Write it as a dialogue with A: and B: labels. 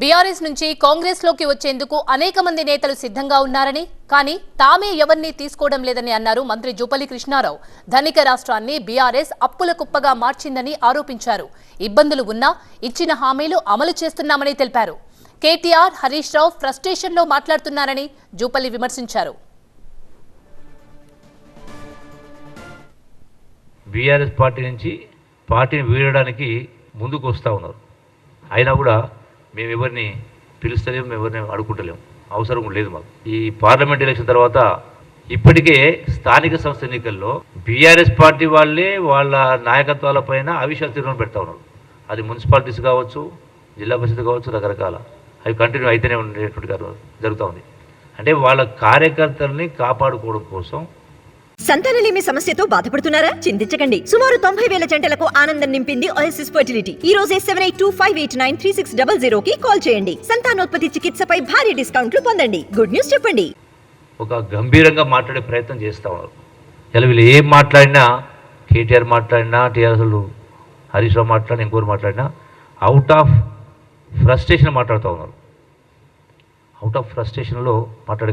A: BRS నుంచి కాంగ్రెస్లోకి వచ్చేందుకు అనేక మంది నేతలు సిద్ధంగా ఉన్నారని కానీ తామే ఎవరిని తీసుకోవడం లేదని అన్నారు మంత్రి జూపల్లి కృష్ణారావు. ధనిక రాష్ట్రాన్ని బీఆర్ఎస్ అప్పుల కుప్పగా మార్చిందని ఆరోపించారు. ఇబ్బందులు ఉన్నా ఇచ్చిన హామీలు అమలు చేస్తున్నామని తెలిపారు. కేటీఆర్ హరీష్ రావు ఫ్రస్ట్రేషన్లో మాట్లాడుతున్నారని జూపల్లి విమర్శించారు.
B: బీఆర్ఎస్ పార్టీ నుంచి పార్టీని వీడడానికి ముందుకు వస్తూ ఉన్నారు. అయినా కూడా మేము ఎవరిని పిలుస్తలేము మేము ఎవరిని అడుగుంటలేము అవసరం లేదు మాకు. ఈ పార్లమెంట్ ఎలక్షన్ తర్వాత ఇప్పటికే స్థానిక సంస్థ ఎన్నికల్లో బీఆర్ఎస్ పార్టీ వాళ్ళే వాళ్ళ నాయకత్వాల పైన అవిశ్వాస తీర్మానం పెడతా ఉన్నారు. అది మున్సిపాలిటీస్ కావచ్చు జిల్లా పరిషత్ కావచ్చు రకరకాల. అవి కంటిన్యూ అయితేనే ఉండేటువంటి జరుగుతూ ఉంది. అంటే వాళ్ళ కార్యకర్తల్ని కాపాడుకోవడం కోసం
C: సంతానలేమి సమస్యతో బాధపడుతున్నారా? చింతించకండి. సుమారు తొంభై వేల జంటలకు ఆనందం నింపింది ఓఎస్ఎస్ ఫర్టిలిటీ ఈ రోజే seven eight two five eight nine three six double zero కి కాల్ చేయండి. సంతానోత్పత్తి చికిత్సపై భారీ డిస్కౌంట్లు పొందండి. గుడ్ న్యూస్ చెప్పండి.
B: ఒక గంభీరంగా మాట్లాడే ప్రయత్నం చేస్తా ఉన్నారు. ఇలా వీళ్ళు ఏం మాట్లాడినా కేటీఆర్ మాట్లాడినా టీఆర్ఎస్ హరీష్ రావు మాట్లాడినా ఇంకోరు మాట్లాడినా అవుట్ ఆఫ్ ఫ్రస్ట్రేషన్ మాట్లాడుతూ ఉన్నారు. అవుట్ ఆఫ్ ఫ్రస్ట్రేషన్లో మాట్లాడే